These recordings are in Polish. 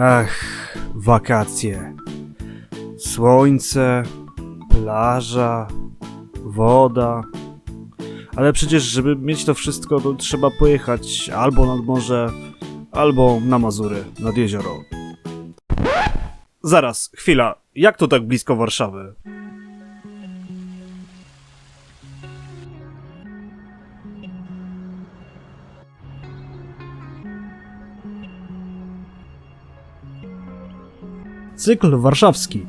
Ach, wakacje. Słońce, plaża, woda. Ale przecież, żeby mieć to wszystko, to trzeba pojechać albo nad morze, albo na Mazury, nad jezioro. Zaraz, chwila. Jak to tak blisko Warszawy? Cykl warszawski.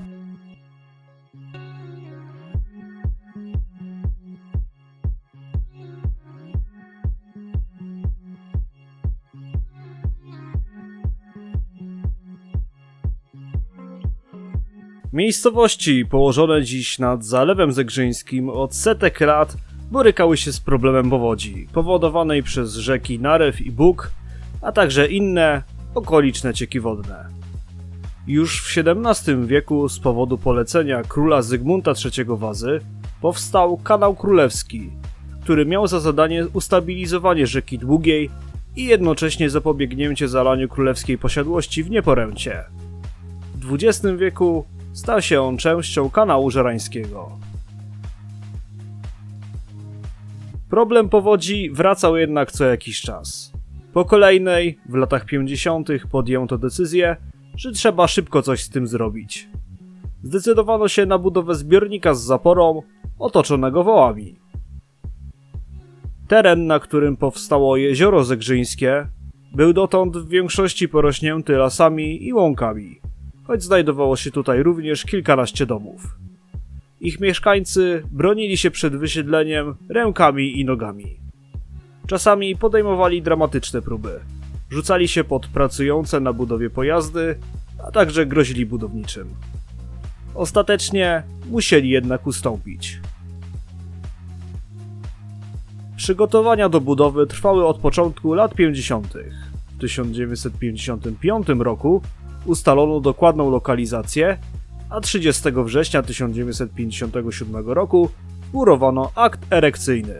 Miejscowości położone dziś nad Zalewem Zegrzyńskim od setek lat borykały się z problemem powodzi, powodowanej przez rzeki Narew i Bóg, a także inne okoliczne cieki wodne. Już w XVII wieku z powodu polecenia króla Zygmunta III Wazy powstał kanał królewski, który miał za zadanie ustabilizowanie rzeki Długiej i jednocześnie zapobiegnięcie zalaniu królewskiej posiadłości w Nieporęcie. W XX wieku stał się on częścią kanału żerańskiego. Problem powodzi wracał jednak co jakiś czas. Po kolejnej, w latach 50., podjęto decyzję, że trzeba szybko coś z tym zrobić. Zdecydowano się na budowę zbiornika z zaporą, otoczonego wołami. Teren, na którym powstało jezioro zegrzyńskie, był dotąd w większości porośnięty lasami i łąkami, choć znajdowało się tutaj również kilkanaście domów. Ich mieszkańcy bronili się przed wysiedleniem rękami i nogami. Czasami podejmowali dramatyczne próby. Rzucali się pod pracujące na budowie pojazdy, a także grozili budowniczym. Ostatecznie musieli jednak ustąpić. Przygotowania do budowy trwały od początku lat 50. W 1955 roku ustalono dokładną lokalizację, a 30 września 1957 roku murowano akt erekcyjny.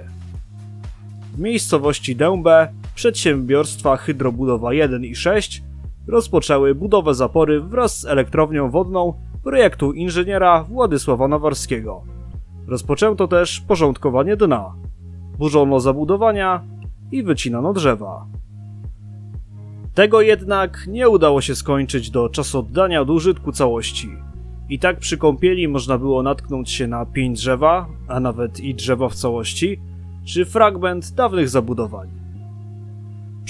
W miejscowości Dębę przedsiębiorstwa Hydrobudowa 1 i 6 rozpoczęły budowę zapory wraz z elektrownią wodną projektu inżyniera Władysława Nawarskiego. Rozpoczęto też porządkowanie dna. Burzono zabudowania i wycinano drzewa. Tego jednak nie udało się skończyć do czasu oddania do użytku całości. I tak przy kąpieli można było natknąć się na pień drzewa, a nawet i drzewa w całości, czy fragment dawnych zabudowań.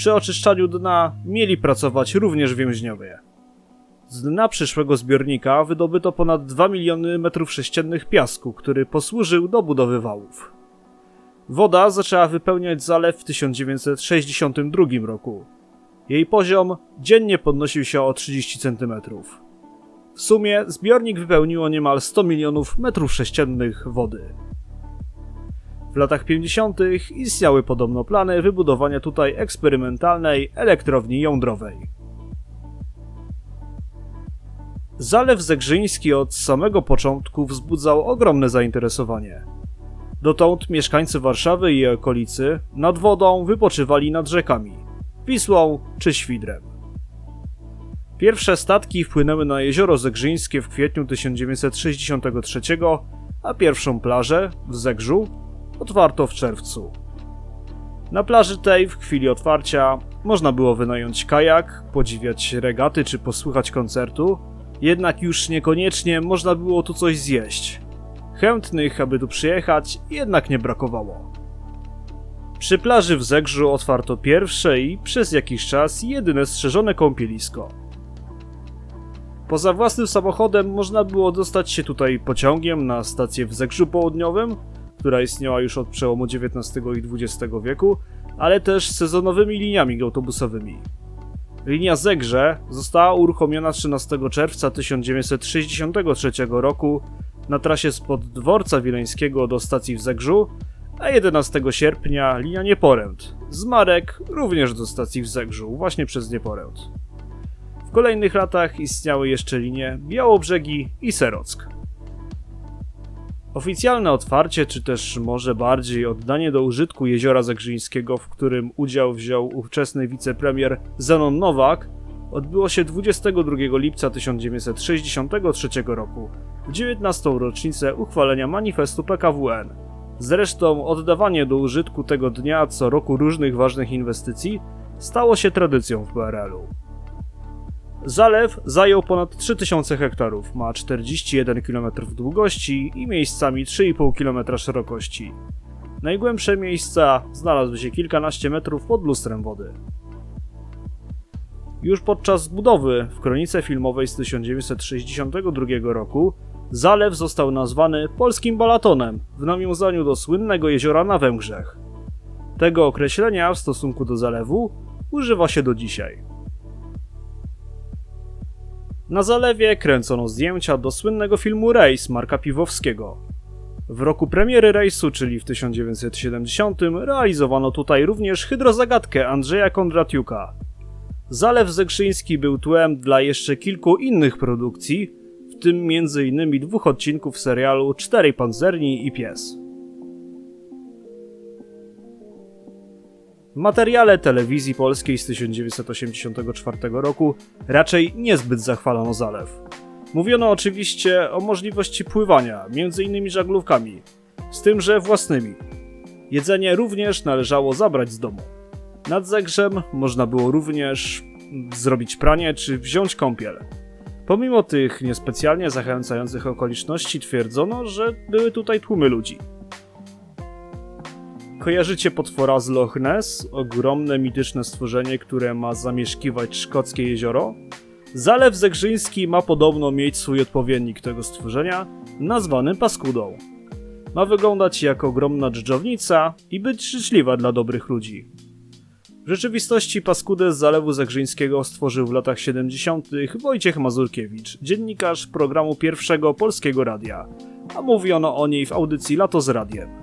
Przy oczyszczaniu dna mieli pracować również więźniowie. Z dna przyszłego zbiornika wydobyto ponad 2 miliony metrów sześciennych piasku, który posłużył do budowy wałów. Woda zaczęła wypełniać zalew w 1962 roku. Jej poziom dziennie podnosił się o 30 cm. W sumie zbiornik wypełniło niemal 100 milionów metrów sześciennych wody. W latach 50. istniały podobno plany wybudowania tutaj eksperymentalnej elektrowni jądrowej. Zalew Zegrzyński od samego początku wzbudzał ogromne zainteresowanie. Dotąd mieszkańcy Warszawy i jej okolicy nad wodą wypoczywali nad rzekami Wisłą czy Świdrem. Pierwsze statki wpłynęły na jezioro Zegrzyńskie w kwietniu 1963, a pierwszą plażę w Zegrzu otwarto w czerwcu. Na plaży tej w chwili otwarcia można było wynająć kajak, podziwiać regaty czy posłuchać koncertu, jednak już niekoniecznie można było tu coś zjeść. Chętnych, aby tu przyjechać, jednak nie brakowało. Przy plaży w Zegrzu otwarto pierwsze i przez jakiś czas jedyne strzeżone kąpielisko. Poza własnym samochodem można było dostać się tutaj pociągiem na stację w Zegrzu Południowym, która istniała już od przełomu XIX i XX wieku, ale też sezonowymi liniami autobusowymi. Linia Zegrze została uruchomiona 13 czerwca 1963 roku na trasie spod dworca wileńskiego do stacji w Zegrzu, a 11 sierpnia linia Nieporęt z Marek również do stacji w Zegrzu, właśnie przez Nieporęt. W kolejnych latach istniały jeszcze linie Białobrzegi i Serock. Oficjalne otwarcie, czy też może bardziej oddanie do użytku jeziora Zegrzyńskiego, w którym udział wziął ówczesny wicepremier Zenon Nowak, odbyło się 22 lipca 1963 roku, w 19. rocznicę uchwalenia manifestu PKWN. Zresztą oddawanie do użytku tego dnia co roku różnych ważnych inwestycji stało się tradycją w PRL-u. Zalew zajął ponad 3000 hektarów, ma 41 km długości i miejscami 3,5 km szerokości. Najgłębsze miejsca znalazły się kilkanaście metrów pod lustrem wody. Już podczas budowy w kronice filmowej z 1962 roku zalew został nazwany Polskim Balatonem w nawiązaniu do słynnego jeziora na Węgrzech. Tego określenia w stosunku do zalewu używa się do dzisiaj. Na zalewie kręcono zdjęcia do słynnego filmu Rejs Marka Piwowskiego. W roku premiery rejsu, czyli w 1970, realizowano tutaj również hydrozagadkę Andrzeja Kondratiuka. Zalew Zegrzyński był tłem dla jeszcze kilku innych produkcji, w tym m.in. dwóch odcinków serialu Czterej Pancerni i Pies. Materiale telewizji polskiej z 1984 roku raczej niezbyt zachwalano zalew. Mówiono oczywiście o możliwości pływania, m.in. żaglówkami, z tym, że własnymi. Jedzenie również należało zabrać z domu. Nad Zegrzem można było również zrobić pranie czy wziąć kąpiel. Pomimo tych niespecjalnie zachęcających okoliczności twierdzono, że były tutaj tłumy ludzi. Kojarzycie potwora z Loch Ness? Ogromne mityczne stworzenie, które ma zamieszkiwać szkockie jezioro? Zalew Zegrzyński ma podobno mieć swój odpowiednik tego stworzenia, nazwany Paskudą. Ma wyglądać jak ogromna dżdżownica i być życzliwa dla dobrych ludzi. W rzeczywistości Paskudę z Zalewu Zegrzyńskiego stworzył w latach 70. Wojciech Mazurkiewicz, dziennikarz programu pierwszego Polskiego Radia, a mówiono o niej w audycji Lato z Radiem.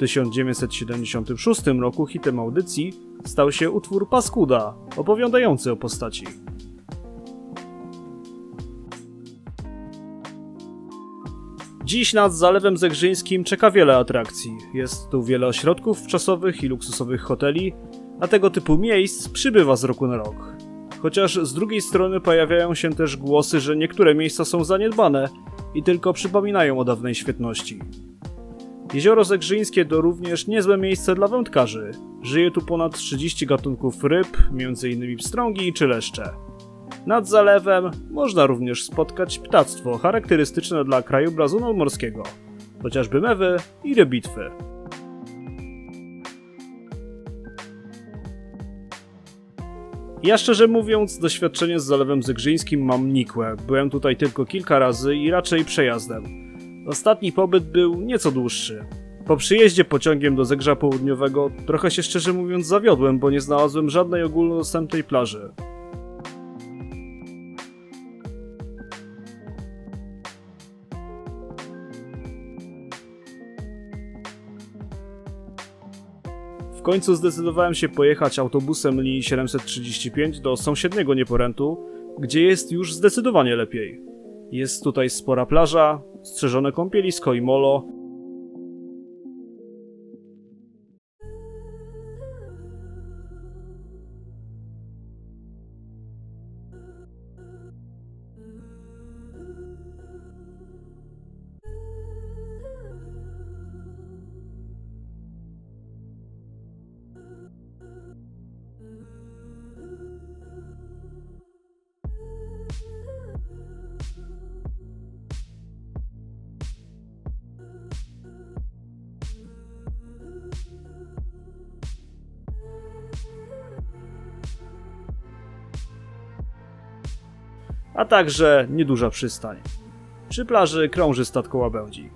W 1976 roku hitem audycji stał się utwór Paskuda, opowiadający o postaci. Dziś nad Zalewem Zegrzyńskim czeka wiele atrakcji. Jest tu wiele ośrodków czasowych i luksusowych hoteli, a tego typu miejsc przybywa z roku na rok. Chociaż z drugiej strony pojawiają się też głosy, że niektóre miejsca są zaniedbane i tylko przypominają o dawnej świetności. Jezioro Zegrzyńskie to również niezłe miejsce dla wędkarzy. Żyje tu ponad 30 gatunków ryb, m.in. pstrągi czy leszcze. Nad zalewem można również spotkać ptactwo charakterystyczne dla krajobrazu nadmorskiego, chociażby mewy i rybitwy. Ja szczerze mówiąc, doświadczenie z Zalewem Zegrzyńskim mam nikłe. Byłem tutaj tylko kilka razy i raczej przejazdem. Ostatni pobyt był nieco dłuższy. Po przyjeździe pociągiem do Zegrza Południowego trochę się szczerze mówiąc zawiodłem, bo nie znalazłem żadnej ogólnodostępnej plaży. W końcu zdecydowałem się pojechać autobusem linii 735 do sąsiedniego Nieporętu, gdzie jest już zdecydowanie lepiej. Jest tutaj spora plaża, strzeżone kąpielisko i molo. A także nieduża przystań. Przy plaży krąży statko łabędzi.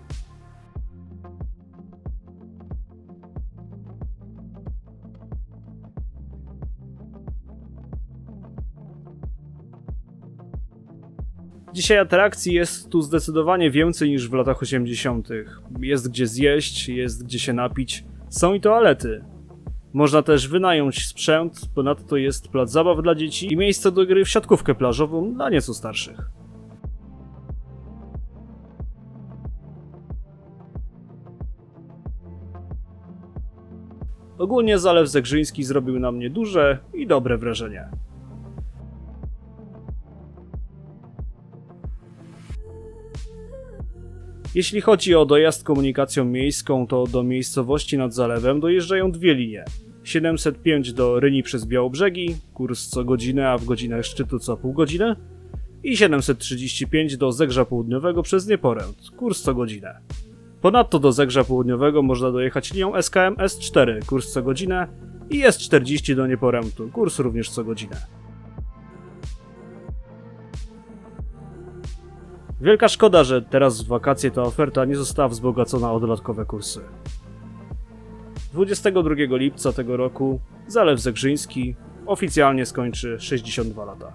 Dzisiaj atrakcji jest tu zdecydowanie więcej niż w latach 80. Jest gdzie zjeść, jest gdzie się napić, są i toalety. Można też wynająć sprzęt, ponadto jest plac zabaw dla dzieci i miejsce do gry w siatkówkę plażową dla nieco starszych. Ogólnie Zalew Zegrzyński zrobił na mnie duże i dobre wrażenie. Jeśli chodzi o dojazd komunikacją miejską, to do miejscowości nad zalewem dojeżdżają dwie linie. 705 do Ryni przez Białobrzegi, kurs co godzinę, a w godzinach szczytu co pół godziny. I 735 do Zegrza Południowego przez Nieporęt, kurs co godzinę. Ponadto do Zegrza Południowego można dojechać linią SKM S4, kurs co godzinę i S40 do Nieporętu, kurs również co godzinę. Wielka szkoda, że teraz w wakacje ta oferta nie została wzbogacona o dodatkowe kursy. 22 lipca tego roku Zalew Zegrzyński oficjalnie skończy 62 lata.